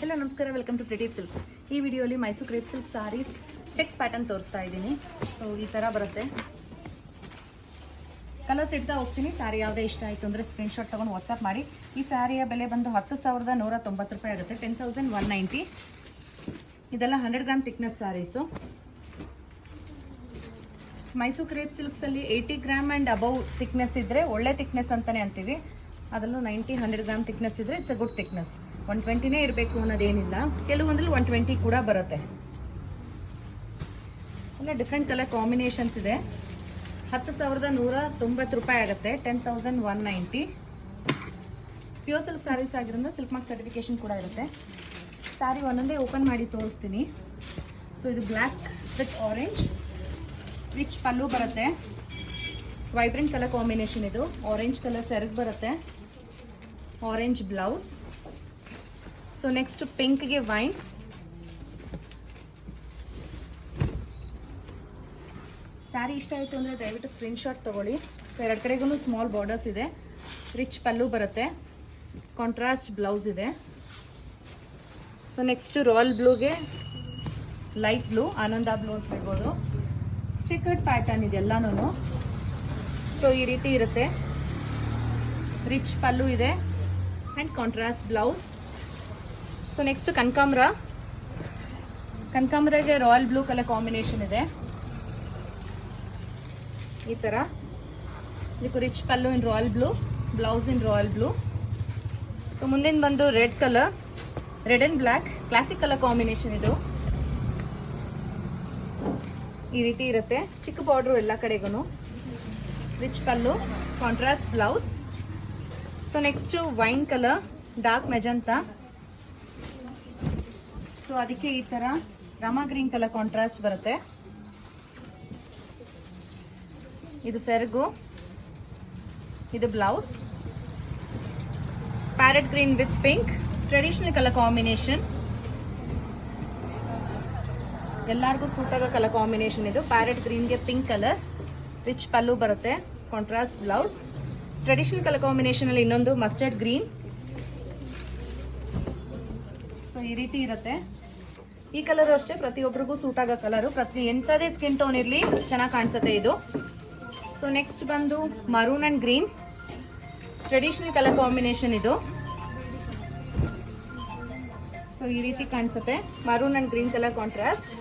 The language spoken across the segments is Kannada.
ಹಲೋ ನಮಸ್ಕಾರ. ವೆಲ್ಕಮ್ ಟು ಪ್ರಿಟಿ ಸಿಲ್ಕ್ಸ್ ಈ ವಿಡಿಯೋಲಿ Mysore crepe silk sarees checks pattern ತೋರಿಸ್ತಾ ಇದ್ದೀನಿ. ಸೊ ಈ ಥರ ಬರುತ್ತೆ. ಕಲರ್ಸ್ ಇಡ್ತಾ ಹೋಗ್ತೀನಿ. ಸಾರಿ ಯಾವುದೇ ಇಷ್ಟ ಆಯಿತು ಅಂದರೆ ಸ್ಕ್ರೀನ್ಶಾಟ್ ತೊಗೊಂಡು ವಾಟ್ಸಪ್ ಮಾಡಿ. ಈ ಸ್ಯಾರಿಯ ಬೆಲೆ ಬಂದು ಹತ್ತು ಸಾವಿರದ ನೂರ ತೊಂಬತ್ತು ರೂಪಾಯಿ ಆಗುತ್ತೆ. ಟೆನ್ ತೌಸಂಡ್ ಒನ್ ನೈಂಟಿ ಇದೆಲ್ಲ hundred gram thickness sarees Mysore crepe ಸಿಲ್ಕ್ಸಲ್ಲಿ eighty gram and above thickness ಇದ್ದರೆ ಒಳ್ಳೆ ತಿಕ್ನೆಸ್ ಅಂತಲೇ ಅಂತೀವಿ. ಅದರಲ್ಲೂ ನೈಂಟಿ ಹಂಡ್ರೆಡ್ ಗ್ರಾಮ್ ತಿಕ್ನೆಸ್ ಇದ್ರೆ it's a good thickness one ಟ್ವೆಂಟಿನೇ ಇರಬೇಕು ಅನ್ನೋದೇನಿಲ್ಲ. ಕೆಲವೊಂದ್ರಲ್ಲಿ ಒನ್ ಟ್ವೆಂಟಿ ಕೂಡ ಬರುತ್ತೆ. ಎಲ್ಲ ಡಿಫ್ರೆಂಟ್ ಕಲರ್ ಕಾಂಬಿನೇಷನ್ಸ್ ಇದೆ. ಹತ್ತು ಸಾವಿರದ ನೂರ ತೊಂಬತ್ತು ರೂಪಾಯಿ ಆಗುತ್ತೆ. Ten thousand one ninety pure silk sarees ಆಗಿರೋದ್ರಿಂದ ಸಿಲ್ಕ್ ಮಾರ್ಕ್ ಸರ್ಟಿಫಿಕೇಶನ್ ಕೂಡ ಇರುತ್ತೆ. ಸ್ಯಾರಿ ಒಂದೊಂದೇ ಓಪನ್ ಮಾಡಿ ತೋರಿಸ್ತೀನಿ. ಸೊ ಇದು black with orange rich pallu ಬರುತ್ತೆ. ವೈಬ್ರೆಂಟ್ ಕಲರ್ ಕಾಂಬಿನೇಷನ್ ಇದು. ಆರೆಂಜ್ ಕಲರ್ ಸೆರಗ್ ಬರುತ್ತೆ. ಆರೆಂಜ್ ಬ್ಲೌಸ್ ಸೊ ನೆಕ್ಸ್ಟ್ ಪಿಂಕ್ಗೆ ವೈನ್ ಸ್ಯಾರಿ ಇಷ್ಟ ಆಯಿತು ಅಂದರೆ ದಯವಿಟ್ಟು ಸ್ಕ್ರೀನ್ಶಾಟ್ ತೊಗೊಳ್ಳಿ. ಸೊ ಎರಡು ಕಡೆಗೂ ಸ್ಮಾಲ್ ಬಾರ್ಡರ್ಸ್ ಇದೆ. ರಿಚ್ ಪಲ್ಲು ಬರುತ್ತೆ. ಕಾಂಟ್ರಾಸ್ಟ್ ಬ್ಲೌಸ್ ಇದೆ. ಸೊ ನೆಕ್ಸ್ಟ್ ರಾಯಲ್ ಬ್ಲೂಗೆ ಲೈಟ್ ಬ್ಲೂ ಆನಂದ ಬ್ಲೂ ಅಂತ ಹೇಳ್ಬೋದು. ಚಿಕ್ಕಡ್ ಪ್ಯಾಟರ್ನ್ ಇದೆಲ್ಲನೂ ಸೊ ಈ ರೀತಿ ಇರುತ್ತೆ. ರಿಚ್ ಪಲ್ಲು ಇದೆ. And contrast blouse so next ಕನಕಾಂಬ್ರ. ಕನಕಾಂಬ್ರಗೆ ರಾಯಲ್ ಬ್ಲೂ ಕಲರ್ ಕಾಂಬಿನೇಷನ್ ಇದೆ. ಈ ಥರ ಇದಕ್ಕೂ rich pallu in royal blue blouse in royal blue so ಮುಂದಿನ ಬಂದು red colour red and black classic colour combination ಇದು. ಈ ರೀತಿ ಇರುತ್ತೆ. ಚಿಕ್ಕ ಬಾರ್ಡ್ರು ಎಲ್ಲ ಕಡೆಗೂ rich pallu contrast blouse so next wine colour dark magenta so ಅದಕ್ಕೆ ಈ ಥರ ರಾಮ ಗ್ರೀನ್ ಕಲರ್ ಕಾಂಟ್ರಾಸ್ಟ್ ಬರುತ್ತೆ ಇದು ಸೆರಗು ಇದು blouse parrot green with pink traditional colour combination ಎಲ್ಲರಿಗೂ ಸೂಟ್ ಆಗೋ ಕಲರ್ ಕಾಂಬಿನೇಷನ್ ಇದು ಪ್ಯಾರೆಟ್ ಗ್ರೀನ್ಗೆ ಪಿಂಕ್ ಕಲರ್ ರಿಚ್ ಪಲ್ಲು ಬರುತ್ತೆ contrast blouse traditional colour combination ಅಲ್ಲಿ ಇನ್ನೊಂದು ಮಸ್ಟರ್ಡ್ ಗ್ರೀನ್ ಸೊ ಈ ರೀತಿ ಇರುತ್ತೆ. ಈ ಕಲರ್ ಅಷ್ಟೇ ಪ್ರತಿಯೊಬ್ಬರಿಗೂ ಸೂಟ್ ಆಗೋ ಕಲರು ಪ್ರತಿ ಎಂಥದೇ ಸ್ಕಿನ್ ಟೋನ್ ಇರಲಿ ಚೆನ್ನಾಗಿ ಕಾಣಿಸುತ್ತೆ ಇದು. ಸೊ ನೆಕ್ಸ್ಟ್ ಬಂದು maroon and green traditional colour combination ಇದು. ಸೊ ಈ ರೀತಿ ಕಾಣಿಸುತ್ತೆ. Maroon and green colour contrast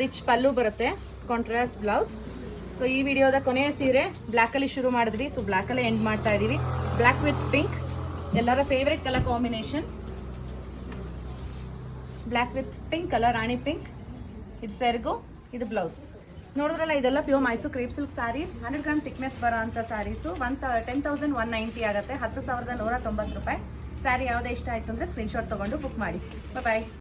rich pallu ಬರುತ್ತೆ ಕಾಂಟ್ರಾಸ್ಟ್ ಬ್ಲೌಸ್ ಸೊ ಈ ವಿಡಿಯೋದ ಕೊನೆಯ ಸೀರೆ ಬ್ಲ್ಯಾಕಲ್ಲಿ ಶುರು ಮಾಡಿದ್ವಿ. ಸೊ ಬ್ಲ್ಯಾಕಲ್ಲೇ ಎಂಡ್ ಮಾಡ್ತಾ ಇದ್ದೀವಿ ಬ್ಲ್ಯಾಕ್ ವಿತ್ ಪಿಂಕ್ ಎಲ್ಲರ favourite colour combination black with pink colour rani pink ಇದು ಸೆರ್ಗು, ಇದು ಬ್ಲೌಸ್ ನೋಡಿದ್ರಲ್ಲ, ಇದೆಲ್ಲ pure Mysore crepe silk sarees hundred gram thickness ಬರೋ ಅಂತ sarees one ten thousand one ninety ಆಗುತ್ತೆ. ಹತ್ತು ಸಾವಿರದ ನೂರ ತೊಂಬತ್ತು ರೂಪಾಯಿ. ಸ್ಯಾರಿ ಯಾವುದೇ ಇಷ್ಟ ಆಯಿತು ಅಂದರೆ ಸ್ಕ್ರೀನ್ಶಾಟ್ ತೊಗೊಂಡು ಬುಕ್ ಮಾಡಿ. ಬಾಯ್